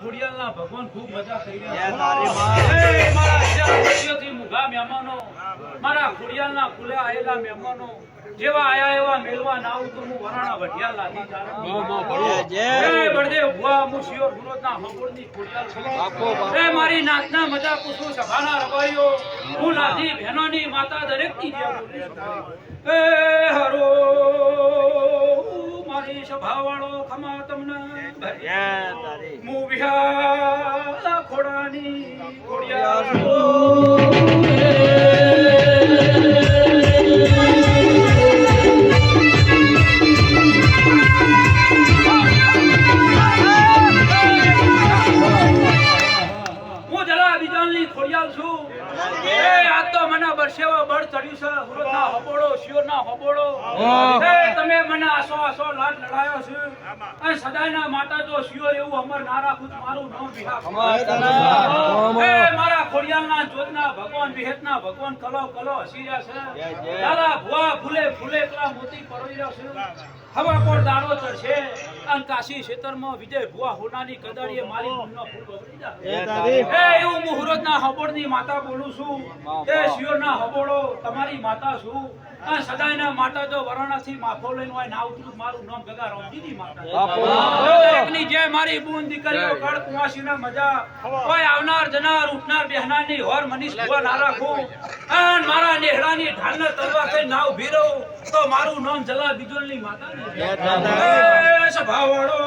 ખોડિયાલના ભગવાન ખૂબ મજા કરી રહ્યા તારી છે. માં. એ મારા જ્યાં મહેમાનો મારા ખોડિયાલના કુલે આયેલા મહેમાનો જેવા આયા એવા મેળવા ના આવું તો હું વરાણા વઢિયાલ લાગી બળદેવ ભુવા હું શિયોર. મારી નાતના મજા પૂછું સભાના રબાઈઓ હું લાધી બહેનોની માતા દરેકની જે બોલીશ. એ હરો મારી સભાવાળો ખમા તમને જય તારી હું વિહાલા ખોડાની ખોડિયાલ બીજાની ખોડિયાલ છું. એ આ તો મને બરસેવા બળ ચડ્યું છે. હુરતના હબોડો શિયોરના હબોળો. એ તમે મને આસો આસો લાટ લડાયો છે. અને સદાયના માતા જો શિયોર એવું અમર ના રાખું મારું નામ વિહા મારા ખોડિયાલના જોતના ભગવાન વિહેતના ભગવાન કલો કલો હસી રહ્યા છે. દાદા ભુવા ફૂલે ફૂલે એકલા મોતી પરોઈ રહ્યા છે. હવા પર દાડો ચડશે. અને કાશી ક્ષેત્રમાં વિજય ભુવા હોનાની કદાળીએ મારી મનનો ફૂલ બગડી જાય. એ હું મુહૂર્તના હબોળની માતા બોલું છું. એ શિયોના હબોળો તમારી માતા છું. આ સદાયના માતા જો વરાણાથી માફો લઈને હોય ના ઉતરું મારું નામ ગગા રોમજીની માતા. મારી બૂન દીકરીઓ કળ કુવાસીને મજા કોઈ આવનાર જનાર ઉઠનાર બેહનારની હોર મનીષ કુવા ના રાખો. અન મારા નેહડાની ઢાલને તલવા થઈ ના ઊભી તો મારું નામ જલા બીજોલની માતા ને સભાવાળો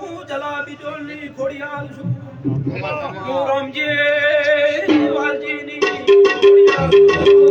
હું જલા બીજોલની ખોડી હાલ છું હું રામજી વાલજીની ખોડી હાલ છું.